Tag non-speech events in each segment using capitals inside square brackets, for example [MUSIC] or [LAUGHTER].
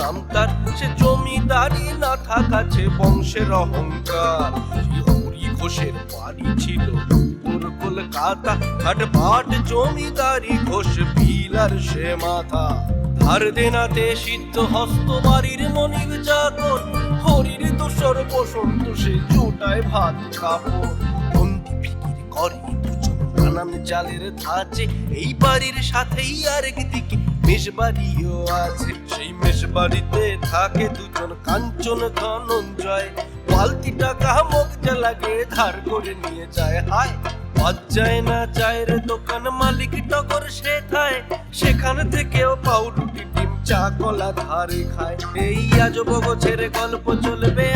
নাম তার। সে জমিদারি না থাকাছে বংশের অহংকার। হরি ঘোষের বাড়ি ছিল কলকাতা। ঘাট পাট জমিদারি ঘোষ বিলার সে মাথা। ধার দেনাতে সিদ্ধ হস্ত বাড়ির মনির চাকর হরির বসন্ত, সে জোটায় ভাত কাপড় বন্দি ফিকির করে নানান ধাঁচে। এই বাড়ির সাথেই আরেকদিকে মেষ বাড়িও আছে। সেই মেষ বাড়িতে থাকে দুজন, কাঞ্চন ধনঞ্জয়। বালতি টাকা মগজা লাগে ধার করে নিয়ে যায়। হায় বাচ্চায় না চায়ের দোকান, মালিক টগর সে খায় সেখান থেকেও পাউরুটি, ডিম, চা, কলা ধারে খায়। এই আজব গোছের গল্প চলবে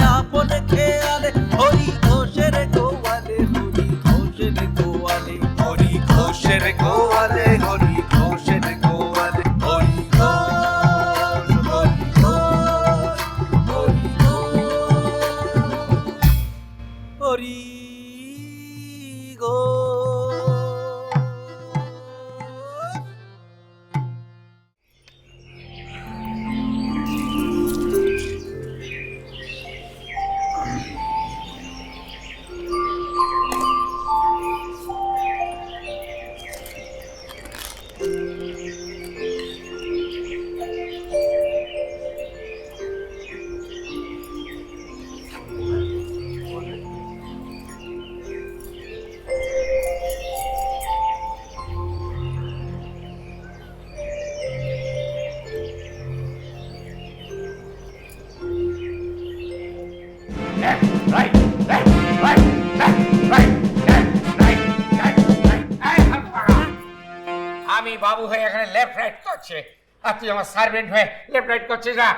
করছে। আর তুই আমার সার্ভেন্ট হয়ে লেফট রাইট করছিস না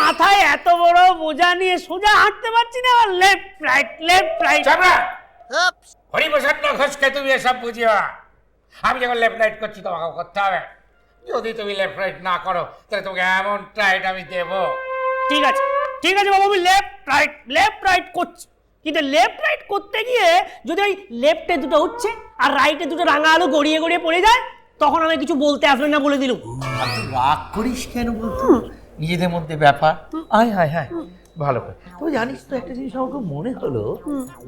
মাথায় এত বড় বোঝা নিয়ে সোজা হাঁটতে পারছি না লেফট রাইট লেফট রাইট চাপড়া হরিপ্রসাদ ঘোষকে তুমি এসব বুঝিও। আমি যখন লেফট রাইট করছি তোমাকে করতে হবে। যদি তুমি লেফট রাইট না করো তাহলে তোমাকে এমন টাইট আমি দেবো। ঠিক আছে। ঠিক আছে বাবু আমি লেফট রাইট লেফট রাইট করছি। কিন্তু লেফট রাইট করতে গিয়ে যদি ওই লেফটে দুটো উঠছে আর রাইটে দুটো রাঙা আলো গড়িয়ে গড়িয়ে পড়ে যায় তখন আমি কিছু বলতে আসবেন না বলে দিলুম রাগ করিস কেন বলতো? নিজেদের মধ্যে ব্যাপার। আয় হায় হায় ভালো করে। তুই জানিস তো একটা জিনিস আমাকে মনে হলো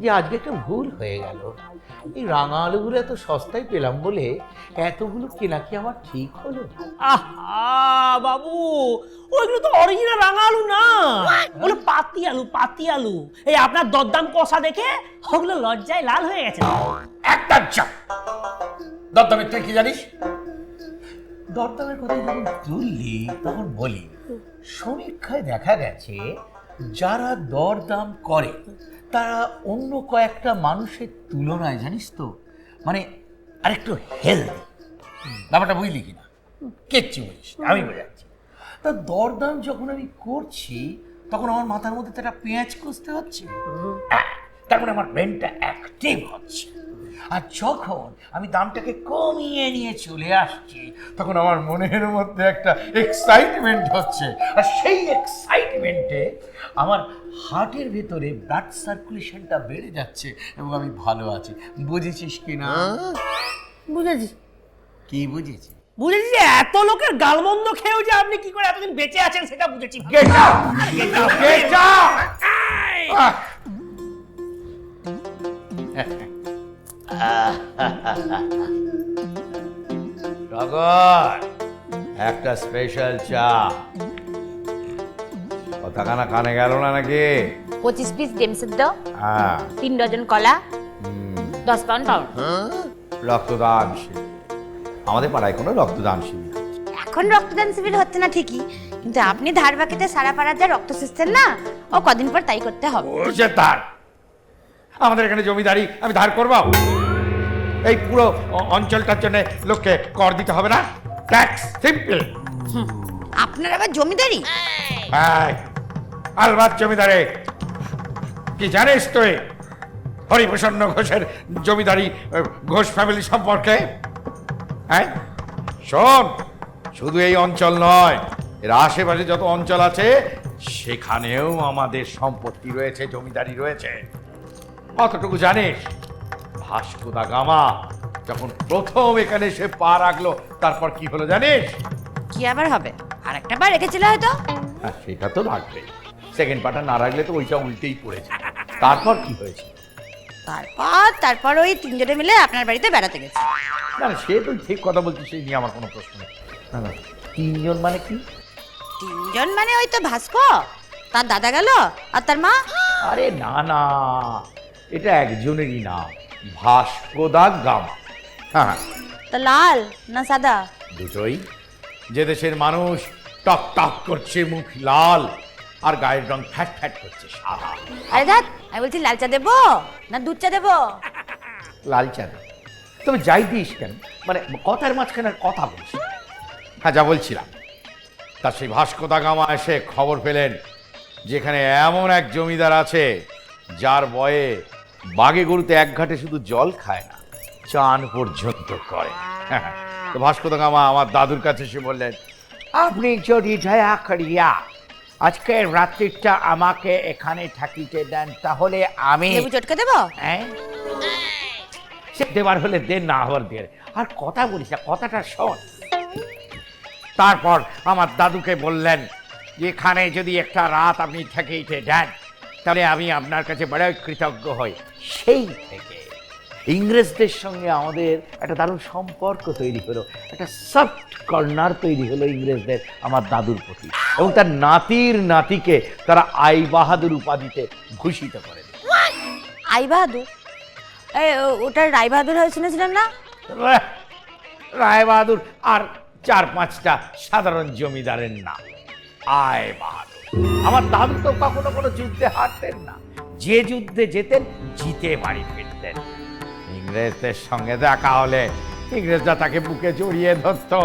যে আজকে একটা ভুল হয়ে গেল। এই রাঙা আলুগুলো এত সস্তায় পেলাম বলে এতগুলো কেনা কি আমার ঠিক হলো? আহা বাবু ওইগুলো তো অরিজিনাল রাঙা আলু না ওগুলো পাতি আলু পাতি আলু। এই আপনার দরদাম কষা দেখে ওগুলো লজ্জায় লাল হয়ে গেছে। একটা চাপ। দরদামের তুই কি জানিস? দরদামের কথা যখন তুললি তখন বলি সমীক্ষায় দেখা গেছে যারা দরদাম করে তারা অন্য কয়েকটা মানুষের তুলনায় জানিস তো মানে আরেকটু হেলদি ব্যাপারটা বুঝলি কি না কিচ্ছু বলিস না, আমি বোঝাচ্ছি। তা দরদাম যখন আমি করছি তখন আমার মাথার মধ্যে তো একটা পেঁয়াজ কষতে হচ্ছে। আহ, তারপরে আমার ব্রেনটা অ্যাক্টিভ হচ্ছে। আর যখন আমি দামটাকে কমিয়ে নিয়ে চলে আসছি তখন আমার মনের মধ্যে একটা এক্সাইটমেন্ট হচ্ছে। আর সেই এক্সাইটমেন্টে আমার হার্টের ভেতরে ব্লাড সার্কুলেশনটা বেড়ে যাচ্ছে এবং আমি ভালো আছি। বুঝেছিস কি না? বুঝেছি। কি বুঝেছি বুঝেছি যে এত লোকের গালমন্দ খেয়েও যে আপনি কি করে এতদিন বেঁচে আছেন সেটা বুঝেছি। Get out! Get টগর একটা স্পেশাল চা। কথাখানা কানে গেল না নাকি? পঁচিশ পিস ডিম সিদ্ধ হ্যাঁ। তিন ডজন কলা দশ পাউন্ড পাউন্ড রক্তদান শিবির। আমাদের পাড়ায় কোনো রক্তদান শিবির। এখন রক্তদান শিবির হচ্ছে না ঠিকই কিন্তু আপনি ধার বাকিতে সারা পাড়ার যা রক্ত সিস্টেম না ও কদিন পর তাই করতে হবে। ধার। আমাদের এখানে জমিদারি আমি ধার করব? এই পুরো অঞ্চলটার জন্য লোককে কর দিতে হবে না। ট্যাক্স সিম্পল আপনার আবার জমিদারি? হ্যাঁ আলবাত জমিদারে। কি জানিস তুই? হরিপ্রসন্ন ঘোষের জমিদারি ঘোষ ফ্যামিলি সম্পর্কে? হ্যাঁ শোন শুধু এই অঞ্চল নয় এর আশেপাশে যত অঞ্চল আছে সেখানেও আমাদের সম্পত্তি রয়েছে জমিদারি রয়েছে। কতটুকু জানিস? ভাস্কো দা গামা যখন প্রথম এখানে সে পা রাখল তারপর কি হলো জানিস? কি আবার হবে? আর একটা বার রেখেছিল হয়তো? হ্যাঁ সেটা তো রাখবেই সেকেন্ড পাটা না রাখলে তো ওইটা উল্টেই পড়েছে তারপর কি হয়েছে? তারপর তারপর ওই তিনজনে মিলে আপনার বাড়িতে বেড়াতে গেছে। না না সে তো ঠিক কথা বলছি সেই নিয়ে আমার কোনো প্রশ্ন নেই। না না তিনজন মানে কি? তিনজন মানে ওই তো ভাস্কো তার দাদা গেল আর তার মা। আরে না না এটা একজনেরই না ভাস্কোদা গামা হ্যাঁ তা লাল না সাদা? দুটোই। যে দেশের মানুষ টক টক করছে মুখ লাল আর গায়ের রং ফ্যাট ফ্যাট করছে সাদা। আরে দেখ আমি বলছি লাল চা দেবো না দুধ চা দেবো? লাল চা দে। তবে যাই দিস কেন? মানে কথার মাঝখানে কথা বলছি হ্যাঁ যা বলছিলাম। তা সেই ভাস্কোদা গামা এসে খবর পেলেন যেখানে এমন এক জমিদার আছে যার বয়ে বাগে গরুতে এক ঘাটে শুধু জল খায় না চান পর্যন্ত করে। তো ভাস্কোদা গামা আমার দাদুর কাছে এসে বললেন আপনি যদি দয়া করিয়া আজকে রাত্রিটা আমাকে এখানে থাকিতে দেন তাহলে আমি লেবু চটকে দেবো? হ্যাঁ। সে দেবার হলে দে না হওয়ার দিয়ে আর কথা বলিস না কথাটা শোন। তারপর আমার দাদুকে বললেন যে এখানে যদি একটা রাত আপনি থেকেইতে দেন তাহলে আমি আপনার কাছে বড় কৃতজ্ঞ হই। সেই থেকে ইংরেজদের সঙ্গে আমাদের একটা দারুণ সম্পর্ক তৈরি হলো। একটা সফট কর্নার তৈরি হলো ইংরেজদের আমার দাদুর প্রতি। এবং তার নাতির নাতিকে তারা আই বাহাদুর উপাধিতে ভূষিত করে আই বাহাদুর ওটা রায় বাহাদুর হয়ে শুনেছিলাম না? রায় বাহাদুর আর চার পাঁচটা সাধারণ জমিদারের নাম। আয় বাহাদুর আমার দাদু তো কখনো কোনো যুদ্ধে হারতেন না। যে যুদ্ধে যেতেন জিতে বাড়ি ফিরতেন। ইংরেজদের সঙ্গে দেখা হলে ইংরেজরা তাকে বুকে জড়িয়ে ধরতো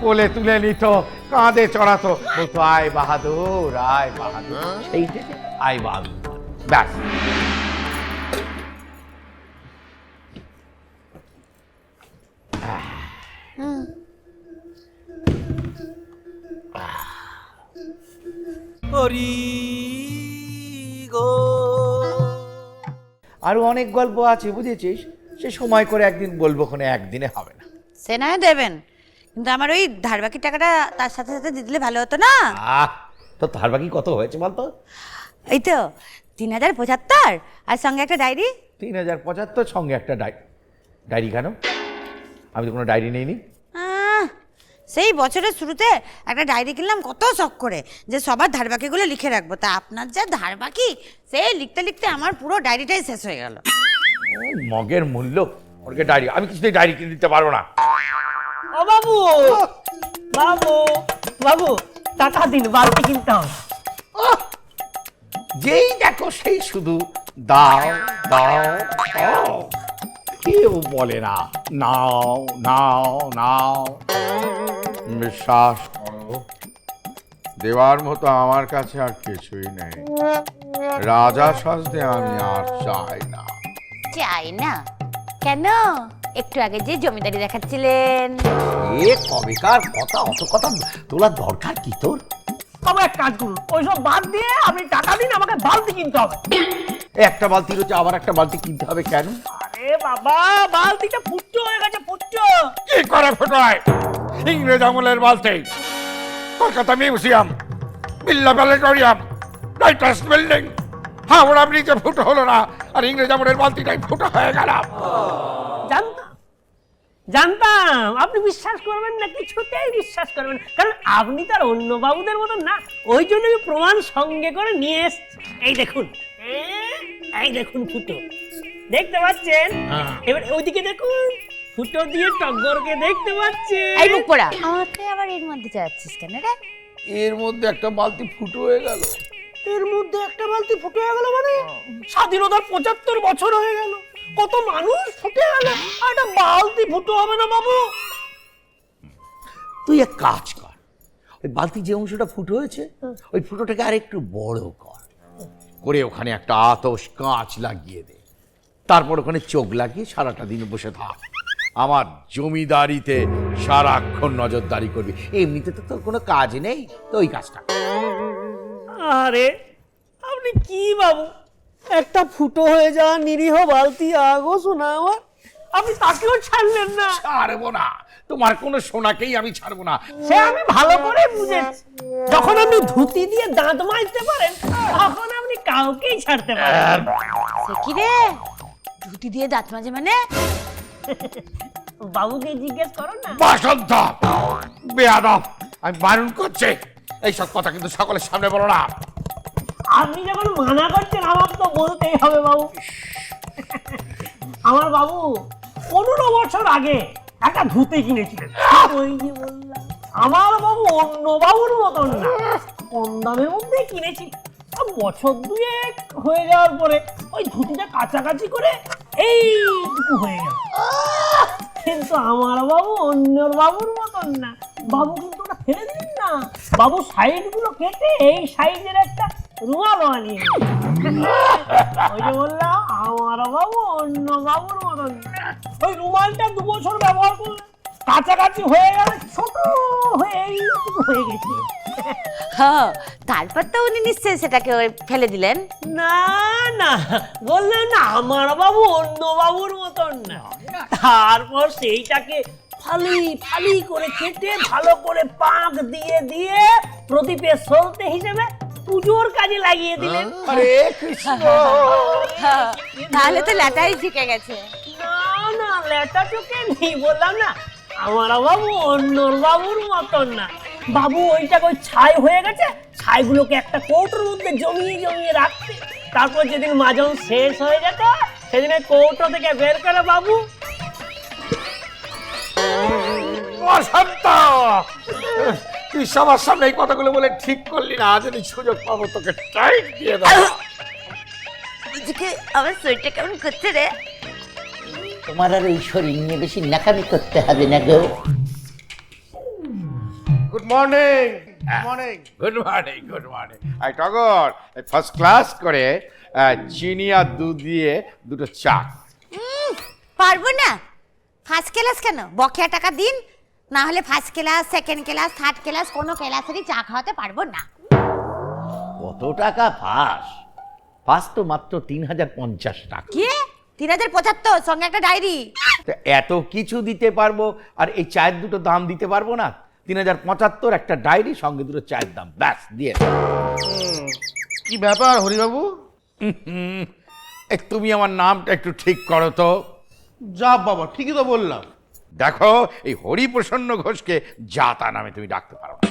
কোলে তুলে নিত কাঁধে চড়াতো। বলতো আয় বাহাদুর আয় বাহাদুর। সেই থেকে আয় বাহাদুর। ব্যাস। হরি গো আরও অনেক গল্প আছে বুঝেছিস? সে সময় করে একদিন বলব কোনো একদিনে হবে না। সে নয় দেবেন কিন্তু আমার ওই ধারবাকি টাকাটা তার সাথে সাথে দিয়ে দিলে ভালো হতো না। আহ তো তার বাকি কত হয়েছে বলতো? এই তো তিন হাজার পঁচাত্তর আর সঙ্গে একটা ডায়েরি। তিন হাজার পঁচাত্তর সঙ্গে একটা ডাই ডায়েরি কেন? আমি তো কোনো ডায়েরি নেইনি। সেই বছরের শুরুতে একটা ডায়েরি কিনলাম কত শখ করে যে সবার ধারবাকিগুলো লিখে রাখব। তা আপনার যা ধারবাকি সে লিখতে লিখতে আমার পুরো ডায়েরিটাই শেষ হয়ে গেল। মগের মূল্য? ওকে ডায়েরি আমি কিছুতেই ডায়েরি কিনে দিতে পারব না। ও বাবু! বাবু! বাবু টাকা দিন বালতি কিনতে হবে। যেই দেখো সেই শুধু দাও দাও দাও। কেউ বলে না। নাও নাও নাও। বিশ্বাস করো দেওয়ার মতো আমার কাছে আর কিছুই নেই। রাজা সাজতে আমি আর চাই না। চাই না? কেন? একটু আগে যে জমিদারি দেখাচ্ছিলেন। এ কবেকার কথা অত কথা তোলার দরকার কি তোর? তবে এক কাজ করুন ওইসব বাদ দিয়ে আপনি টাকা দিন আমাকে বালতি কিনতে হবে। একটা বালতি রয়েছে আবার একটা বালতি কিনতে হবে কেন? আরে বাবা বালতিটা ফুটছো হয়ে গেছে ফুটছো কি করে ফোটায়? ইংরেজ আমলের বালতে কলকাতা মিউজিয়াম বিল্লা প্যালেটোরিয়াম রাইটার্স বিল্ডিং। হাওড়া ব্রিজে ফুটো হলো না আর ইংরেজ আমলের বালতিটাই ফুটো হয়ে গেল জানতাম জানতাম আপনি বিশ্বাস করবেন না কিছুতেই বিশ্বাস করবেন। কারণ আপনি তার অন্য বাবুদের মতন না ওই জন্য আমি প্রমাণ সঙ্গে করে নিয়ে এসছি। এই দেখুন এই দেখুন ফুটো। দেখতে পাচ্ছেন? এবার ওইদিকে দেখুন ফুটো দিয়ে টগরকে দেখতে পাচ্ছেন এই মুখ পোড়া। আমাকে আবার এর মধ্যে যাচ্ছিস কেন রে? এর মধ্যে একটা বালতি ফুটো হয়ে গেল। এর মধ্যে একটা বালতি ফুটে গেল মানে? স্বাধীনতার পঁচাত্তর বছর হয়ে গেল। কত মানুষ ফুটে গেল। আর একটা বালতি ফুটো হবে না বাবু? তুই এক কাজ কর। ওই বালতি যে অংশটা ফুটো হয়েছে ওই ফুটোটাকে আর একটু বড় কর। করে ওখানে একটা আতস কাঁচ লাগিয়ে দে। তারপর ওখানে চোখ লাগিয়ে সারাটা দিন বসে থাক। আমার জমিদারিতে সারাক্ষণ নজরদারি করবি। এমনিতে তো তোর কোনো কাজ নেই তো ওই কাজটা। আরে আপনি কি বাবু? একটা ফুটো হয়ে যাওয়া নিরীহ বালতি আগো শোনা আমার। আপনি তাকেও ছাড়লেন না। ছাড়বো না। তোমার কোনো সোনাকেই আমি ছাড়বো না। সে আমি ভালো করে বুঝেছি। যখন আপনি ধুতি দিয়ে দাঁত মাজতে পারেন তখন আপনি কাউকেই ছাড়তে পারেন সে কি রে? ধুতি দিয়ে দাঁত মাঝে মানে? বাবুকে জিজ্ঞেস করো না। বসন্ত বেয়াদব আমি বারণ করছি। এইসব কথা কিন্তু সকলের সামনে বলো না। আপনি যখন মানা করছেন আমার তো বলতেই হবে বাবু। আমার বাবু পনেরো বছর আগে একটা ধুতি কিনেছিলেন। ওই যে বললাম আমার বাবু অন্য বাবুর মতন না। কম দামের মধ্যে কিনেছি। বছর দুয়েক হয়ে যাওয়ার পরে ওই ধুতিটা কাছাকাছি করে এইটুকু হয়ে গেল। কিন্তু আমার বাবু অন্যর বাবুর মতন না। বাবু কিন্তু ওটা ফেলে দিন না। বাবু সাইডগুলো কেটে এই সাইজের একটা রুমাল বানিয়ে। ওই যে বললাম আমার বাবু অন্য বাবুর মতন ওই রুমালটা দু বছর ব্যবহার করলে কাছাকাছি হয়ে গেল ছোট হয়ে এইটুকু হয়ে গেছে। হ্যাঁ তারপর তো উনি নিশ্চয়ই সেটাকে ওই ফেলে দিলেন। না না বললাম না আমার বাবু অন্য বাবুর মতন না। তারপর সেইটাকে ফালি ফালি করে কেটে ভালো করে পাক দিয়ে দিয়ে প্রদীপের সলতে হিসেবে পুজোর কাজে লাগিয়ে দিলেন। আরে কৃষ্ণ। তাহলে তো ল্যাটাই শিখে গেছে। না না লেটা চোখে নেই বললাম না আমার বাবু অন্য বাবুর মতন না। বাবু ওইটাকে ওই ছাই হয়ে গেছে? ছাইগুলোকে একটা কৌটোর মধ্যে জমিয়ে জমিয়ে রাখতে তারপর যেদিন মাজন শেষ হয়ে যেত সেদিন ওই কৌটো থেকে বের করে বাবু। তুই সবার সামনে এই কথাগুলো বলে ঠিক করলি না যদি সুযোগ পাবো তোকে টাইট দিয়ে বুঝকে আমার শরীরটা কেমন করছে রে? তোমার আর ওই শরীর নিয়ে বেশি নাকামি করতে হবে না গো। Good morning good morning good morning good morning I টগর ফার্স্ট ক্লাস করে চিনি আর দুধ দিয়ে দুটো চা। পারব না। ফার্স্ট ক্লাস কেন? বকেয়া টাকা দিন না হলে first class second class third class কোনো ক্লাসেরই চা খাওয়াতে পারব না। কত টাকা পাস পাস তো মাত্র তিন হাজার পঞ্চাশ টাকা। কি? তিন হাজার পঁচাত্তর সঙ্গে একটা ডায়েরি। তা এত কিছু দিতে পারব আর এই চায়ের দুটো দাম দিতে পারব না? তিন হাজার পঁচাত্তর একটা ডায়েরি সঙ্গে দুটো চায়ের দাম। ব্যাস দিয়ে কি ব্যাপার হরিবাবু? তুমি আমার নামটা একটু ঠিক করো তো। যা বাবা ঠিকই তো বললাম। দেখো এই হরিপ্রসন্ন ঘোষকে যা তা নামে তুমি ডাকতে পারো না।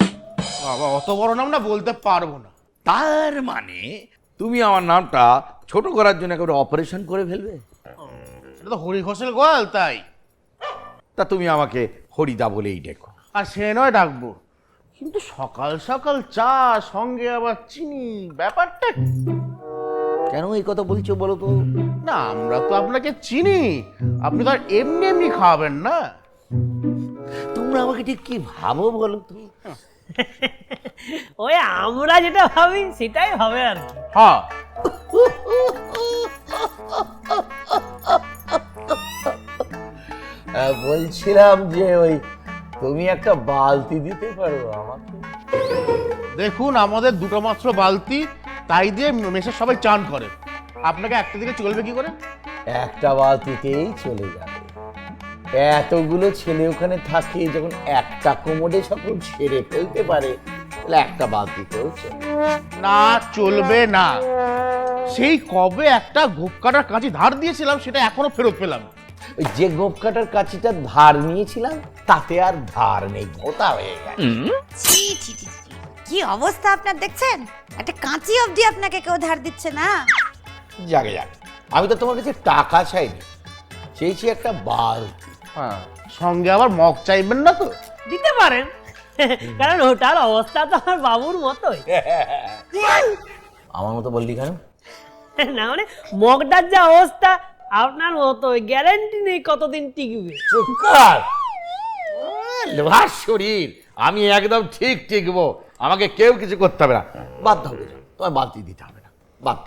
বাবা অত বড় নাম না বলতে পারব না। তার মানে তুমি আমার নামটা ছোট করার জন্য একেবারে অপারেশন করে ফেলবে? এটা তো হরি ঘোষের গোয়াল তাই। তা তুমি আমাকে হরিদা বলেই ডেকো। আর সে নয় ডাকবো। কিন্তু সকাল সকাল চা সঙ্গে আবার চিনি ব্যাপারটা কেন এই কথা বলছো বলো তো? না আমরা তো আপনাকে চিনি। আপনি তো আর এমনি এমনি খাওয়াবেন না। তোমরা আমাকে ঠিক কি ভাবো বলো তো? ওই আমরা যেটা ভাবি সেটাই হবে আর কি। হ্যাঁ বলছিলাম যে ওই তুমি একটা বালতি দিতে পারো আমাকে। দেখুন আমাদের দুটো মাত্র বালতি তাই দিয়ে মেসের সবাই চান করে। আপনাকে একটা দিকে চলবে কি করে? একটা বালতিতেই চলে যাবে। এতগুলো ছেলে ওখানে থাকে যখন একটা কোমরে সকল ছেড়ে ফেলতে পারে তাহলে একটা বালতিতেও চলে না চলবে না। সেই কবে একটা গোপ কাটার কাঁচি ধার দিয়েছিলাম সেটা এখনও ফেরত পেলাম। না। ওই যে গোপ কাটার কাছিটা ধার নিয়েছিলাম তাতে আর ধার নেই। ভোতা হয়ে গেছে। ছি ছি ছি ছি। কি অবস্থা আপনার দেখছেন? একটা কাঁচি অবধি আপনাকে কেউ ধার দিচ্ছে না। যাকে যাক। আমি তো তোমার কাছে টাকা চাইনি। চেয়েছি একটা বালতি। হ্যাঁ। সঙ্গে আবার মগ চাইবেন না তো? দিতে পারেন। কারণ ওটার অবস্থা তো আমার বাবুর মতোই। আমার মতো বললি কেন? না মানে মগটার যা অবস্থা আপনার মতোই গ্যারেন্টি নেই কতদিন টিকবে। চুপ কর লোহার শরীর আমি একদম ঠিক টিকবো। আমাকে কেউ কিছু করতে হবে না। বাধ্য হবে না তোমার বালতি দিতে হবে না। বাধ্য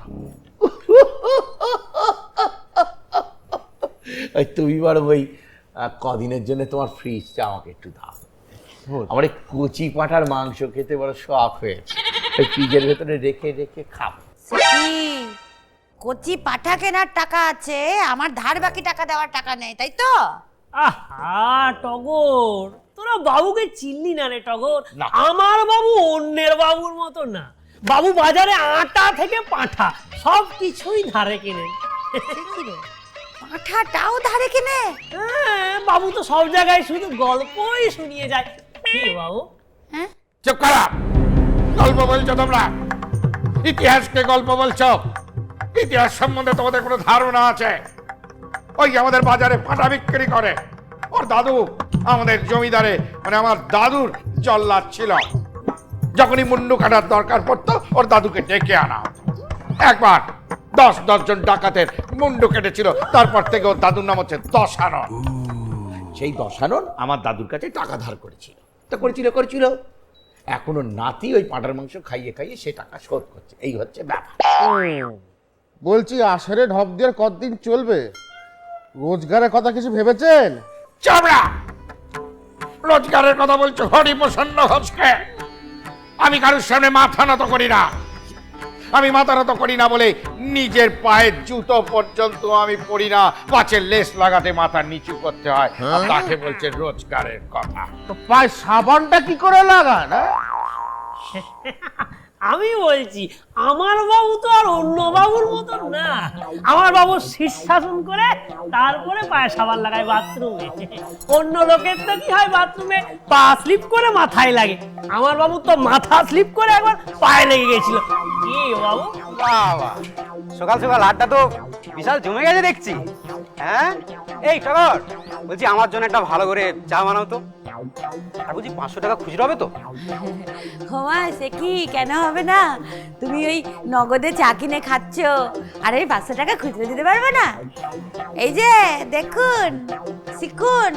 ওই তুমি বড় ওই কদিনের জন্য তোমার ফ্রিজটা আমাকে একটু দাও। আমার এই কচি পাঁঠার মাংস খেতে বড় শখ হয়েছে। ওই ফ্রিজের ভেতরে রেখে রেখে খাব। কচি পাঠা কেনার টাকা আছে আমার ধার বাকি টাকা দেওয়ার টাকা নেই তাই তো? আহা টগর। তোরা বাবুকে চিনলি না রে টগর? আমার বাবু অন্যের বাবুর মতো না। বাবু বাজারে আটা থেকে পাঁঠা সব কিছুই ধারে কেনেন কি পাঠাটাও ধারে কিনে? হ্যাঁ, বাবু তো সব জায়গায় শুধু গল্পই শুনিয়ে যায়। কি বাবু? হ্যাঁ? চুপ করা। গল্প বলছো তোমরা। ইতিহাসকে গল্প বলছো। ইতিহাস সম্বন্ধে তোমাদের কোনো ধারণা আছে? ওই আমাদের বাজারে ফাটা বিক্রি করে। ওর দাদু আমাদের জমিদারে মানে আমার দাদুর জল্লাদ ছিল। যখনই মুন্ডু কাটার দরকার পড়তো, ওর দাদুকে ডেকে আনা। হতো। একবার দশ দশজন ডাকাতের মুন্ডু কেটেছিল, তারপর থেকে ওর দাদুর নাম হচ্ছে দশানন। সেই দশানন আমার দাদুর কাছে টাকা ধার করেছিল। তো করেছিল করেছিল। এখনও নাতি ওই পাটার মাংস খাইয়ে খাইয়ে সে টাকা শোধ করছে। এই হচ্ছে ব্যাপার। বলছি আষাঢ়ে ঢপ দিয়ে আর কতদিন চলবে? রোজগারের কথা কিছু ভেবেছেন? চামড়া রোজগারের কথা বলছো হরি প্রসন্ন ঘোষকে। আমি কারোর সামনে মাথা নত করি না। আমি মাথা নত করি না বলে নিজের পায়ের জুতো পর্যন্ত আমি পরি না। পাঁচের লেস লাগাতে মাথা নিচু করতে হয়? আর তাকে বলছে রোজগারের কথা। তো পায়ে সাবানটা কি করে লাগান হ্যাঁ? [LAUGHS] আমি বলছি আমার বাবু তো আর অন্য বাবুর মতন না। আমার বাবু শীর্ষাসন করে তারপরে পায়ে সাবান লাগায় বাথরুমে অন্য লোকের তো কি হয় বাথরুমে পা স্লিপ করে মাথায় লাগে। আমার বাবু তো মাথা স্লিপ করে একবার পায়ে লেগে গেছিল। কি বাবু। বাবা সকাল সকাল আড্ডা তো বিশাল জমে গেছে দেখছি। হ্যাঁ? এই টগর বলছি আমার জন্য একটা ভালো করে চা বানাও তো। আর বলছি পাঁচশো টাকা খুচরো হবে তো? হোমা সে কি? কেন হবে? না? তুমি ওই নগদে চা কিনে খাচ্ছ আর এই পাঁচশো টাকা খুচরো দিতে পারবে না? এই যে দেখুন শিখুন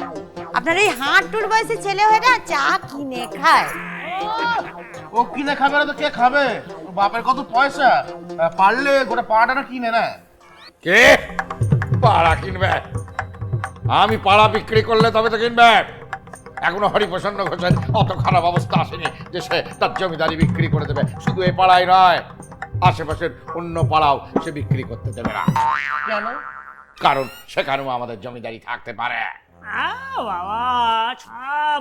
আপনার এই হাঁটুর বয়সে ছেলে হয়ে না চা কিনে খায়। ও কিনে খাবে না তো কে খাবে? বাপের কত পয়সা? পারলে গোটা পাড়াটা না কিনে না কে? পাড়া কিনবে? আমি পাড়া বিক্রি করলে তবে তো কিনবে। এখনও হরিপ্রসন্ন ঘোষের অত খারাপ অবস্থা আসেনি যে সে তার জমিদারি বিক্রি করে দেবে। শুধু এই পাড়ায় নয় আশেপাশের অন্য পাড়াও সে বিক্রি করতে দেবে না। কেন? কারণ সেখানেও আমাদের জমিদারি থাকতে পারে। বাবা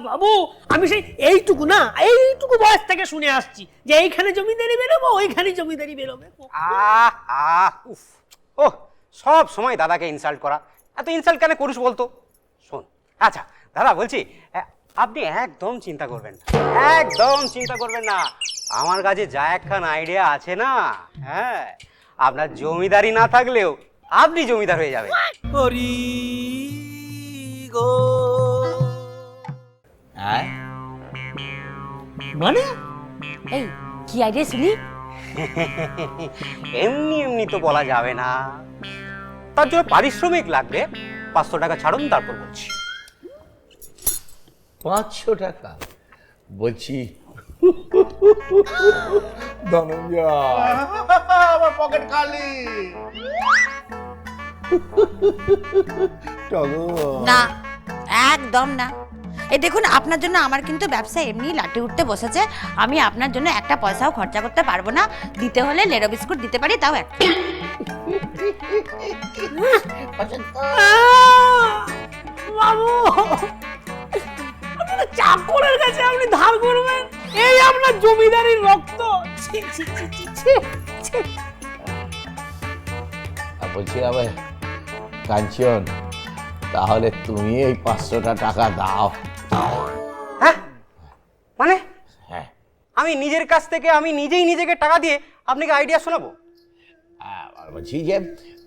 বাবু আমি সেই এইটুকু না এইটুকু বয়স থেকে শুনে আসছি যে এইখানে জমিদারি বেরোবো ওইখানে জমিদারি বেরোবে আহ আহ উফ ও সব সময় দাদাকে ইনসাল্ট করা। এত ইনসাল্ট কেন করিস বলতো? শোন আচ্ছা দাদা বলছি আপনি একদম চিন্তা করবেন না। একদম চিন্তা করবেন না। আমার কাছে যা একখান আইডিয়া আছে না হ্যাঁ আপনার জমিদারি না থাকলেও আপনি জমিদার হয়ে যাবেন। গো। হ্যাঁ? মানে? এই কি আইডিয়া শুনি? [LAUGHS] এমনি এমনি তো বলা যাবে না। তার জন্য পারিশ্রমিক লাগবে। পাঁচশো টাকা ছাড়ুন তারপর বলছি। পাঁচশো টাকা। বলছি ধনঞ্জয়। আমার পকেট খালি। টগর। না একদম না। এই দেখুন আপনার জন্য আমার কিন্তু ব্যবসা এমনি লাটে উঠতে বসেছে। আমি আপনার জন্য একটা পয়সাও খরচা করতে পারব না। দিতে হলে লেরো বিস্কুট দিতে পারি তাও একটা। বাবু! চাকরের কাছে আপনি ধার করবেন? এই আপনার জমিদারির রক্ত। ছি, ছি, ছি, ছি, ছি, ছি। আর বলছি আবার কাঞ্চন তাহলে তুমি এই পাঁচশোটা টাকা দাও। হ্যাঁ? মানে? হ্যাঁ। আমি নিজের কাছ থেকে আমি নিজেই নিজেকে টাকা দিয়ে আপনাকে আইডিয়া শোনাবো? আর বলছি যে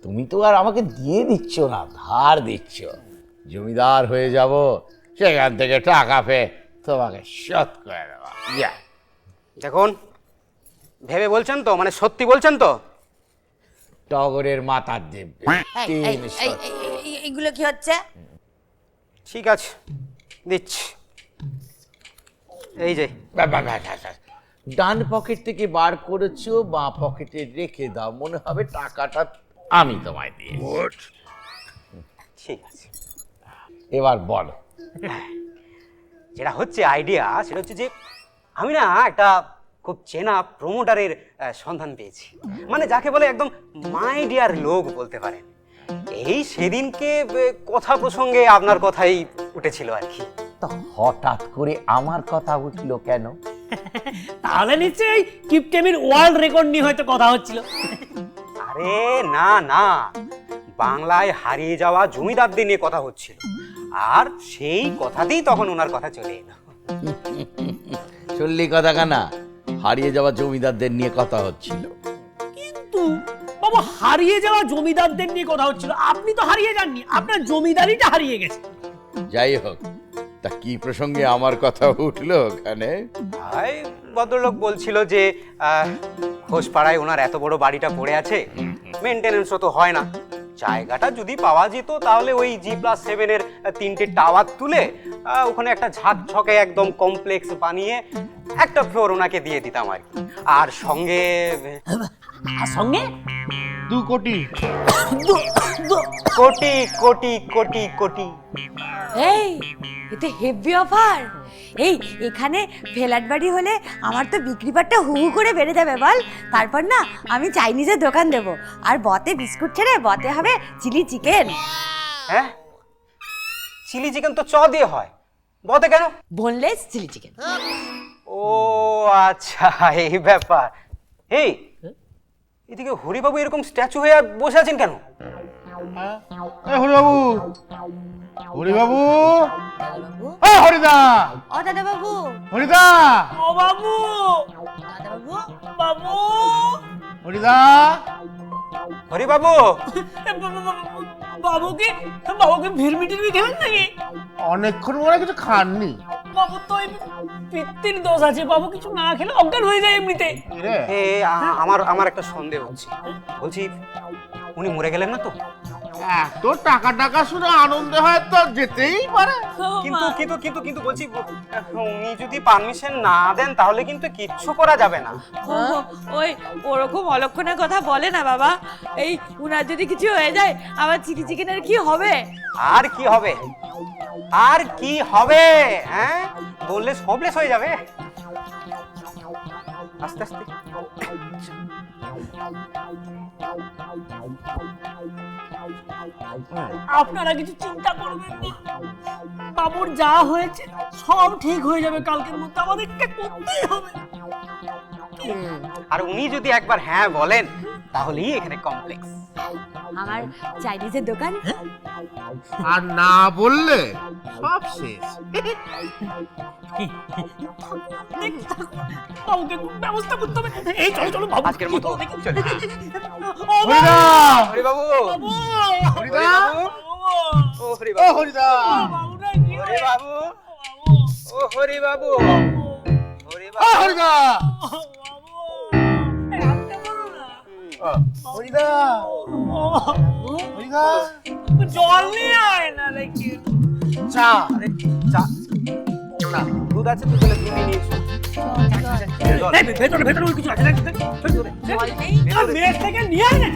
তুমি তো আর আমাকে দিয়ে দিচ্ছ না ধার দিচ্ছ। জমিদার হয়ে যাব সেখান থেকে টাকা পেয়ে তোমাকে শোধ করে দেওয়া যা দেখুন ভেবে বলছেন তো? মানে সত্যি বলছেন তো? টগরের। এই, এই, এইগুলো কি হচ্ছে? ঠিক আছে দিচ্ছি। এই যে। ডান পকেট থেকে বার করেছ বাঁ পকেটে রেখে দাও। মনে হবে টাকাটা আমি তোমায় দিয়ে ঠিক আছে। এবার বলো। যেটা হচ্ছে আইডিয়া সেটা হচ্ছে যে আমি না একটা খুব চেনা প্রমোটারের সন্ধান পেয়েছি। মানে যাকে বলে একদম মাই ডিয়ার লোক বলতে পারেন। এই সেদিনকে কথা প্রসঙ্গে আপনার কথাই উঠেছিল আর কি। তো হঠাৎ করে আমার কথা উঠল কেন? তাহলে নিশ্চয়ই কিপটেমির ওয়ার্ল্ড রেকর্ড নিয়ে হয়তো কথা হচ্ছিল। আরে না না। বাংলায় হারিয়ে যাওয়া জমিদারদের নিয়ে কথা হচ্ছিল। আর সেই কথাতেই তখন ওনার কথা চলে এলো। চল্লি কথা কানা হারিয়ে যাওয়া জমিদারদের নিয়ে কথা হচ্ছিল। কিন্তু বাবা হারিয়ে যাওয়া জমিদারদের নিয়ে কথা হচ্ছিল। আপনি তো হারিয়ে যাননি আপনার জমিদারিটা হারিয়ে গেছে। যাই হোক তা কি প্রসঙ্গে আমার কথা উঠল ওখানে? ভাই ভদ্রলোক বলছিল যে আহ, ঘোষপাড়ায় ওনার এত বড় বাড়িটা পড়ে আছে। মেনটেনেন্সও তো হয় না। জায়গাটা যদি পাওয়া যেত, তাহলে ওই জি প্লাস সেভেনের তিনটে টাওয়ার তুলে ওখানে একটা ঝাঁকঝকে একদম কমপ্লেক্স বানিয়ে একটা ফ্লোর ওনাকে দিয়ে দিতাম আর কি। আর সঙ্গে আর সঙ্গে? দু কোটি। কোটি কোটি কোটি কোটি। এই এতে হেভি অফার এই এখানে ফ্ল্যাট বাড়ি হলে আমার তো বিক্রি পাটটা হু হু করে বেড়ে যাবে বল। তারপর না আমি চাইনিজের দোকান দেব। আর বতে বিস্কুট ছেড়ে বতে হবে চিলি চিকেন। হ্যাঁ? চিলি চিকেন তো চ দিয়ে হয়। বতে কেন? Boneless chilli chicken. ও আচ্ছা এই ব্যাপার। এই এদিকে হরিবাবু এরকম স্ট্যাচু হয়ে বসে আছেন কেন? এ হরিবাবু! হরিবাবু! হরিদা! ও দাদাবাবু! হরিদা! ও বাবু! দাদাবাবু বাবু! হরিদা! হরিবাবু! বাবুকে বাবুকে ভিড়মি টিড়মি খেলেন নাকি? অনেকক্ষণ ওরা কিছু খাননি। বাবু তো পিত্তির দোষ আছে বাবু, কিছু না খেলে অজ্ঞান হয়ে যায় এমনিতে। আমার আমার একটা সন্দেহ হচ্ছে বলছি, উনি মরে গেলেন না তো? এত টাকা টাকা শুনে আনন্দ হয় তো যেতেই পারে। কিন্তু কিন্তু কিন্তু কিন্তু বলছি উনি যদি পারমিশন না দেন তাহলে কিন্তু কিচ্ছু করা যাবে না। ওই ওরকম অলক্ষণের কথা বলে না বাবা। এই উনার যদি কিছু হয়ে যায় আমার চিলি চিকেনের কি হবে? আর কি হবে? আর কি হবে? হ্যাঁ? বললে সবলেস হয়ে যাবে। আস্তে আস্তে। আপনারা কিছু চিন্তা করবেন না। বাবুর যা হয়েছে, সব ঠিক হয়ে যাবে কালকের মধ্যে। আমাদেরকে করতেই হবে। আর উনি যদি একবার হ্যাঁ বলেন তাহলেই এখানে কমপ্লেক্স আমার চাইনিজের দোকান? আর না বললে সব শেষ। ব্যবস্থা করতে হবে। এই চলো চলো বাবু। আজকের মতো দেখি। চলে। ও হরিদা! হরিবাবু! বাবু। হরিদা! ও ও হরিদা! বাবু ধরো না। হরিদা হরিদা জল নিয়ে আয় না দেখি চা। আরে চা। না দুধ আছে তো তাহলে নিয়ে এসো। ভেতরে ভেতরে ওই কিছু আছে না ভেতরে জল মেয়ের থেকে নিয়ে আয় না